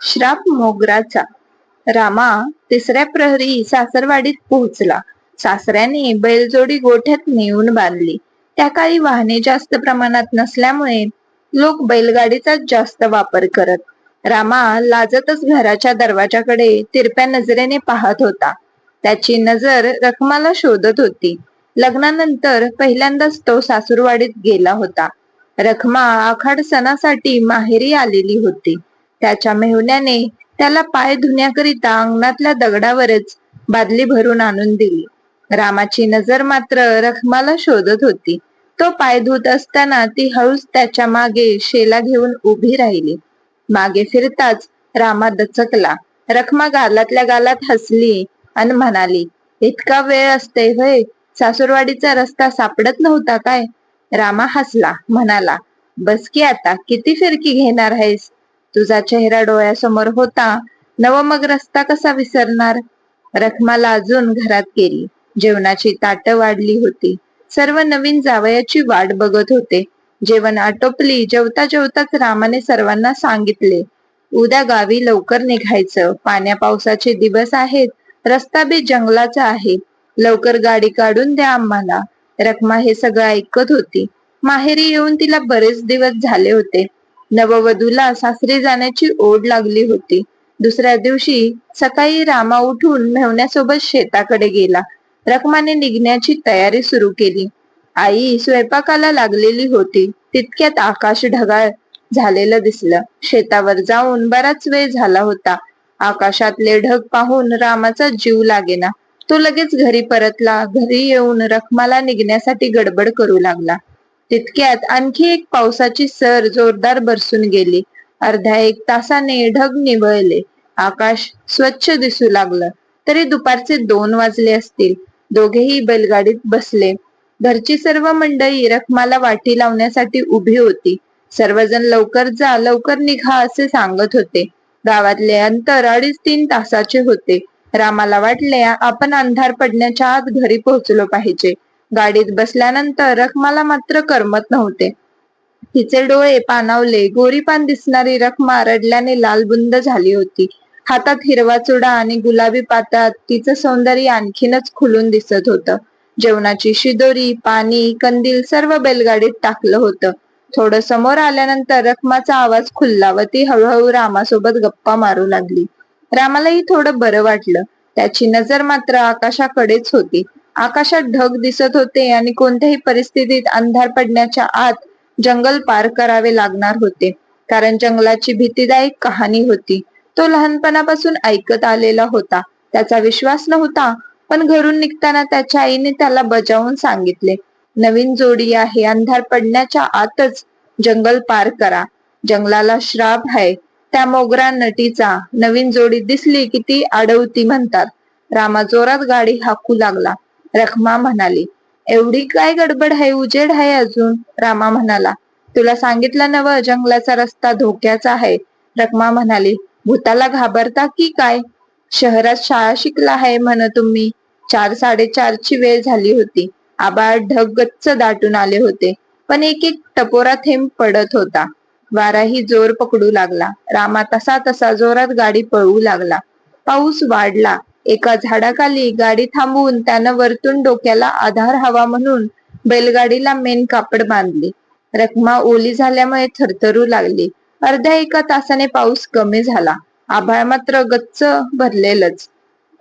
श्राप मोगराचा. रामा तिसऱ्या प्रहरी सासरवाडीत पोहोचला. सासऱ्याने बैलजोडी गोठ्यात नेऊन बांधली. त्या काळी वाहने जास्त प्रमाणात नसल्यामुळे लोक बैलगाडीचाच जास्त वापर करत. रामा लाजतच घराच्या दरवाजाकडे तिरप्या नजरेने पाहत होता. त्याची नजर रखमाला शोधत होती. लग्नानंतर पहिल्यांदाच तो सासूरवाडीत गेला होता. रखमा आखाड सणासाठी माहेरी आलेली होती. त्याच्या मेहुण्याने त्याला पाय धुण्याकरिता अंगणातल्या दगडावरच बादली भरून आणून दिली. रामाची नजर मात्र रखमाला शोधत होती. तो पाय धुत असताना ती हळूच त्याच्यामागे शेला घेऊन उभी राहिली. मागे फिरताच रामा दचकला. रखमा गालातल्या गालात हसली आणि म्हणाली इतका वेळ असते होय सासूरवाडीचा रस्ता सापडत नव्हता काय? रामा हसला म्हणाला बस की आता किती फिरकी घेणार आहेस? तुझा चेहरा डोळ्यासमोर होता. नव मग रस्ता कसा विसरणार? रखमाला अजून घरात गेली. जेवणाची ताट वाढली होती. सर्व नवीन जावयाची वाट बघत होते. जेवण आटोपली जेवता जेवताच रामाने सर्वांना सांगितले उद्या गावी लवकर निघायचं. पाण्या पावसाचे दिवस आहेत. रस्ता बी जंगलाचा आहे. लवकर गाडी काढून द्या आम्हाला. रखमा हे सगळं ऐकत होती. माहेरी येऊन तिला बरेच दिवस झाले होते. नववधूला सासरी जाण्याची ओढ लागली होती. दुसऱ्या दिवशी सकाळी रामा उठून मेहण्यासोबत शेताकडे गेला. रखमाने निघण्याची तयारी सुरू केली. आई स्वयंपाकाला लागलेली होती. तितक्यात आकाश ढगाळ झालेलं दिसलं. शेतावर जाऊन बराच वेळ झाला होता. आकाशातले ढग पाहून रामाचा जीव लागेना. तो लगेच घरी परतला. घरी येऊन रखमाला निघण्यासाठी गडबड करू लागला. तितक्यात आणखी एक पावसाची सर जोरदार बरसून गेली. अर्ध्या एक तासाने ढग निवळले. आकाश स्वच्छ दिसू लागलं. तरी दुपारचे दोन वाजले असतील. दोघेही बैलगाडीत बसले. घरची सर्व मंडळी रखमाला वाटी लावण्यासाठी उभी होती. सर्वजण लवकर जा लवकर निघा असे सांगत होते. गावातले अंतर अडीच तीन तासाचे होते. रामाला वाटले आपण अंधार पडण्याच्या आत घरी पोहोचलो पाहिजे. गाडीत बसल्यानंतर रखमाला मात्र करमत नव्हते. तिचे डोळे पानावले गोरीपान दिसणारी रखमा रडल्याने लालबुंद झाली होती. हातात हिरवा चुडा आणि गुलाबी पातात तिचं सौंदर्य आणखीनच खुलून दिसत होतं. जेवणाची शिदोरी पाणी कंदील सर्व बैलगाडीत टाकलं होतं. थोडं समोर आल्यानंतर रखमाचा आवाज खुलला व ती हळूहळू रामासोबत गप्पा मारू लागली. रामालाही थोडं बरं वाटलं. त्याची नजर मात्र आकाशाकडेच होती. आकाशात ढग दिसत होते आणि कोणत्याही परिस्थितीत अंधार पडण्याच्या आत जंगल पार करावे लागणार होते. कारण जंगलाची भीतीदायक कहाणी होती. तो लहानपणापासून ऐकत आलेला होता. त्याचा विश्वास नव्हता पण घरून निघताना त्याच्या आईने त्याला बजावून सांगितले नवीन जोडी आहे अंधार पडण्याच्या आतच जंगल पार करा. जंगलाला श्राप आहे. त्या मोगरा नटीचा नवीन जोडी दिसली की ती अडवती म्हणतात. रामा जोरात गाडी हाकू लागला. रखमा म्हणाली. एवढी काय गडबड आहे उजेड आहे अजून? रामा म्हणाला. तुला सांगितलं नव जंगलाचा रस्ता धोक्याचा आहे. रखमा म्हणाली. भूताला घाबरता की काय? शहरात शाळा शिकला आहे म्हण तुम्ही. चार साडेचारची वेळ झाली होती. आबाळ ढग गच्च दाटून आले होते. पण एक एक टपोरा थेंब पडत होता. वाराही जोर पकडू लागला. रामा तसा तसा जोरात गाडी पळवू लागला. पाऊस वाढला. एका झाडाखाली गाडी थांबवून त्यानं वरतून डोक्याला आधार हवा म्हणून बैलगाडीला मेन कापड बांधली. रखमा ओली झाल्यामुळे थरथरू लागली. अर्ध्या एका तासाने पाऊस कमी झाला. आभाळ मात्र गच्च भरलेलंच.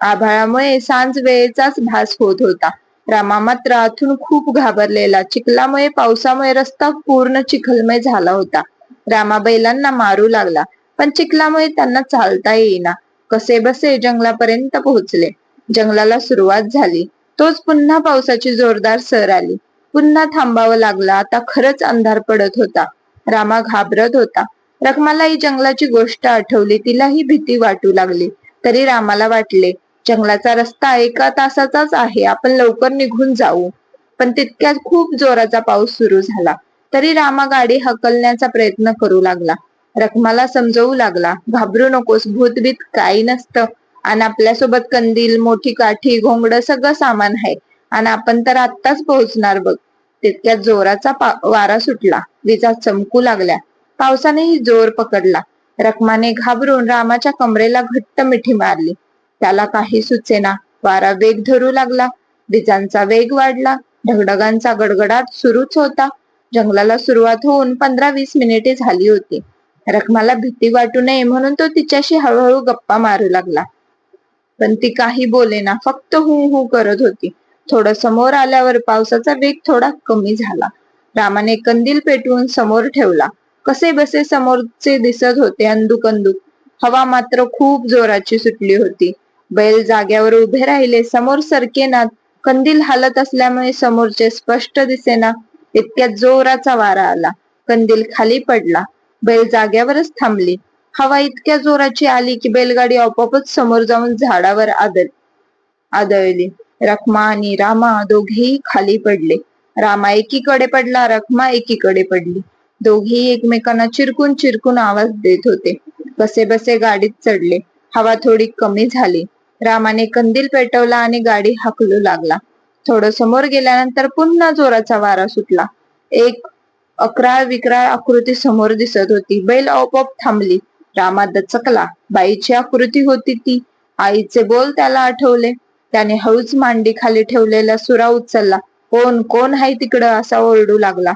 आभाळामुळे सांज वेळेचाच भास होत होता. रामा मात्र आतून खूप घाबरलेला. चिखलामुळे पावसामुळे रस्ता पूर्ण चिखलमय झाला होता. रामा बैलांना मारू लागला पण चिखलामुळे त्यांना चालता येईना. कसे बसे जंगलापर्यंत पोहोचले? जंगलाला सुरुवात झाली. तोच पुन्हा पावसाची जोरदार सर आली. पुन्हा थांबावं लागला. आता खरंच अंधार पडत होता. रामा घाबरत होता. रखमाला ही जंगलाची गोष्ट आठवली. तिलाही भीती वाटू लागली. तरी रामाला वाटले जंगलाचा रस्ता एका तासाचाच आहे. आपण लवकर निघून जाऊ. पण तितक्यात खूप जोराचा पाऊस सुरू झाला. तरी रामा गाडी हकलण्याचा प्रयत्न करू लागला. रखमाला समजवू लागला. घाबरू नकोस भूतभीत काही नसतं. आणि आपल्यासोबत कंदील मोठी काठी घोंगड सगळं सामान आहे. आणि आपण तर आत्ताच पोहोचणार बघ. तितक्यात जोराचा वारा सुटला. विजा चमकू लागल्या. पावसानेही जोर पकडला. रखमाने घाबरून रामाच्या कमरेला घट्ट मिठी मारली. त्याला काही सुचेना. वारा वेग धरू लागला. विजांचा वेग वाढला. ढगढगांचा गडगडाट सुरूच होता. जंगलाला सुरुवात होऊन पंधरा वीस मिनिटे झाली होती. रखमाला भीती वाटू नये म्हणून तो तिच्याशी हळूहळू गप्पा मारू लागला. पण ती काही बोलेना फक्त हू हू करत होती. थोडं समोर आल्यावर पावसाचा वेग थोडा कमी झाला. रामाने कंदील पेटवून समोर ठेवला. कसे बसे समोरचे दिसत होते अंदुक अंदुक हवा मात्र खूप जोराची सुटली होती. बैल जाग्यावर उभे राहिले. समोर सरकेनात कंदील हालत असल्यामुळे समोरचे स्पष्ट दिसेना इतक्यात जोराचा वारा आला. कंदील खाली पडला. बैल जाग्यावरच थांबली. हवा इतक्या जोराची आली की बैलगाडी आपोआपच समोर जाऊन झाडावर आदळ आदळली. रखमा आणि रामा दोघेही खाली पडले. रामा एकीकडे पडला रखमा एकीकडे पडली. दोघेही एकमेकांना चिरकून चिरकून आवाज देत होते. कसे बसे गाडीत चढले. हवा थोडी कमी झाली. रामाने कंदील पेटवला आणि गाडी हाकलू लागला. थोडं समोर गेल्यानंतर पुन्हा जोराचा वारा सुटला. एक अकराळ विक्राळ आकृती समोर दिसत होती. बैल आपोआप थांबली. रामा दचकला बाईची आकृती होती ती. आईचे बोल त्याला आठवले. त्याने हळूच मांडी खाली ठेवलेला सुरा उचलला. कोण कोण आहे तिकडं? असा ओरडू लागला.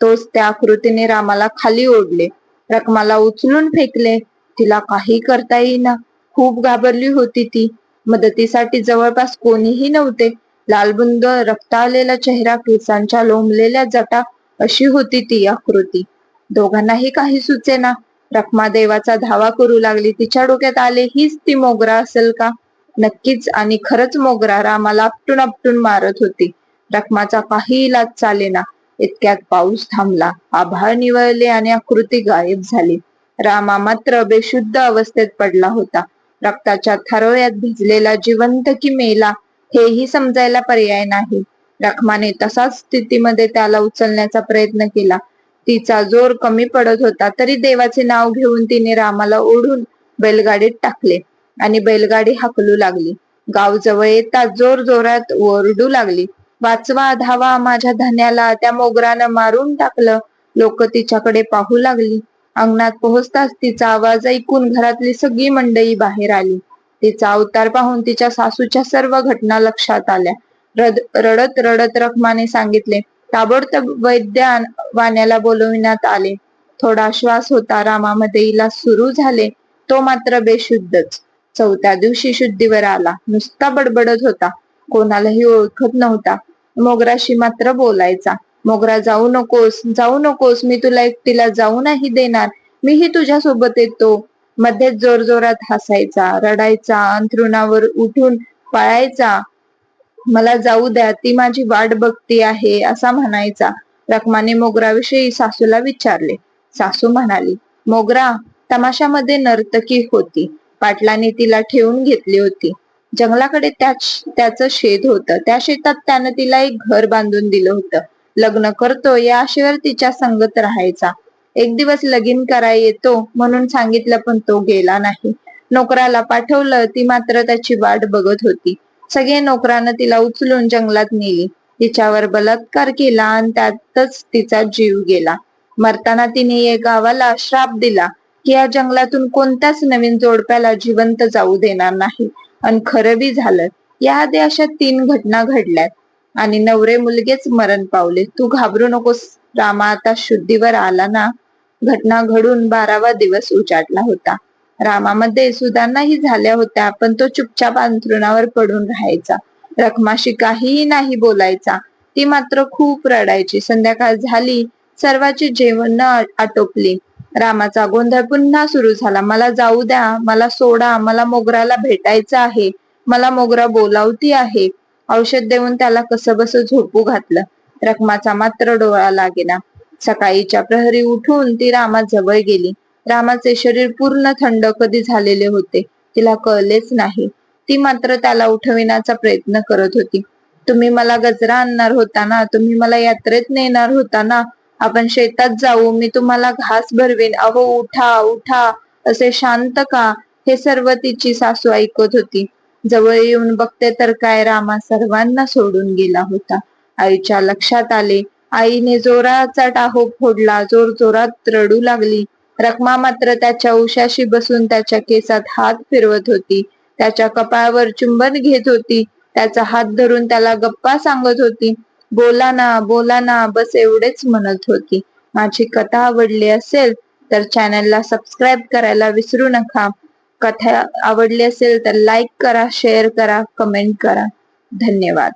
तोच त्या आकृतीने रामाला खाली ओढले. रकमाला उचलून फेकले. तिला काही करता येईना. खूप घाबरली होती ती. मदतीसाठी जवळपास कोणीही नव्हते. लालबुंद रक्त आलेला चेहरा केसांच्या लोंबलेल्या जटा अशी होती ती आकृती. दोघांनाही काही सुचेना. रखमा देवाचा धावा करू लागली. तिच्या डोक्यात आले हीच ती मोगरा असेल का? नक्कीच आणि खरंच मोगरा रामाला आपटून आपटून मारत होती. रखमाचा काही इलाज चालेना. इतक्यात पाऊस थांबला. आभाळ निवळले आणि आकृती गायब झाली. रामा मात्र बेशुद्ध अवस्थेत पडला होता. रक्ताच्या थारोळ्यात भिजलेला जिवंत की मेला हेही समजायला पर्याय नाही. रखमाने तसाच स्थितीमध्ये त्याला उचलण्याचा प्रयत्न केला. तिचा जोर कमी पडत होता तरी देवाचे नाव घेऊन तिने रामाला ओढून बैलगाडीत टाकले आणि बैलगाडी हाकलू लागली. गाव जवळ येता जोर जोरात ओरडू लागली. वाचवा धावा माझ्या धन्याला त्या मोगरानं मारून टाकलं. लोक तिच्याकडे पाहू लागली. अंगणात पोहोचताच तिचा आवाज ऐकून घरातली सगळी मंडळी बाहेर आली. तिचा अवतार पाहून तिच्या सासूच्या सर्व घटना लक्षात आल्या. रडत रडत रखमाने सांगितले. ताबडतोब वैद्य वाण्याला बोलविण्यात आले. थोडा श्वास होता रामामध्ये इला सुरू झाले. तो मात्र बेशुद्धच. चौथ्या दिवशी शुद्धीवर आला. नुसता बडबडत होता. कोणालाही ओळखत नव्हता. मोगराशी मात्र बोलायचा. मोगरा जाऊ नकोस जाऊ नकोस मी तुला एकटीला जाऊ नाही देणार. मीही तुझ्या सोबत येतो. मध्येच जोर जोरात हसायचा रडायचा अंथरुणावर उठून पळायचा. मला जाऊ द्या ती माझी वाट बघती आहे असा म्हणायचा. रखमाने मोगराविषयी सासूला विचारले. सासू म्हणाली मोगरा तमाशामध्ये नर्तकी होती. पाटलाने तिला ठेवून घेतली होती. जंगलाकडे त्याच शेत होतं. त्या शेतात त्यानं तिला एक घर बांधून दिलं होतं. लग्न करतो या आशेवर तिच्या संगत राहायचा. एक दिवस लगीन कराय येतो म्हणून सांगितलं पण तो गेला नाही. नोकराला पाठवलं ती मात्र त्याची वाट बघत होती. सगळे नोकरानं तिला उचलून जंगलात नेली. तिच्यावर बलात्कार केला आणि त्यातच तिचा जीव गेला. मरताना तिने या गावाला श्राप दिला की या जंगलातून कोणत्याच नवीन जोडप्याला जिवंत जाऊ देणार नाही. आणि खरं बी झालं याआधी अशा तीन घटना घडल्यात. आणि नवरे मुलगेच मरण पावले. तू घाबरू नकोस रामा आता शुद्धीवर आला ना. घटना घडून बारावा दिवस उजाडला होता. रामामध्ये सुधारणाही झाल्या होत्या पण तो चुपचाप अंथरुणावर पडून राहायचा. रखमाशी काहीही नाही बोलायचा. ती मात्र खूप रडायची. संध्याकाळ झाली सर्वाची जेवण आटोपली. रामाचा गोंधळ पुन्हा सुरू झाला. मला जाऊ द्या मला सोडा मला मोगराला भेटायचं आहे मला मोगरा बोलावती आहे. औषध देऊन त्याला कसं बस झोपू घातलं. रखमाचा मात्र डोळा लागेना. सकाळीच्या प्रहरी उठून ती रामाजवळ गेली. रामाचे शरीर पूर्ण थंड कधी झालेले होते तिला कळलेच नाही. ती मात्र त्याला उठविण्याचा प्रयत्न करत होती. तुम्ही मला गजरा आणणार होता ना? तुम्ही मला यात्रेत नेणार होता ना? आपण शेतात जाऊ मी तुम्हाला घास भरवीन. अहो उठा उठा. असे शांत का? हे सर्व तिची सासू ऐकत होती. जवळ येऊन बघते तर काय रामा सर्वांना सोडून गेला होता. आईच्या लक्षात आले. आईने जोराचा टाहो फोडला. जोर जोरात रडू लागली. रखमा मात्र त्याच्या उशाशी बसून त्याच्या केसात हात फिरवत होती. त्याच्या कपाळावर चुंबन घेत होती. त्याचा हात धरून त्याला गप्पा सांगत होती. बोला ना बोला ना बस एवढेच म्हणत होती. माझी कथा आवडली असेल तर चॅनलला सबस्क्राईब करायला विसरू नका. कथा आवडली असेल तर लाईक करा शेअर करा कमेंट करा. धन्यवाद.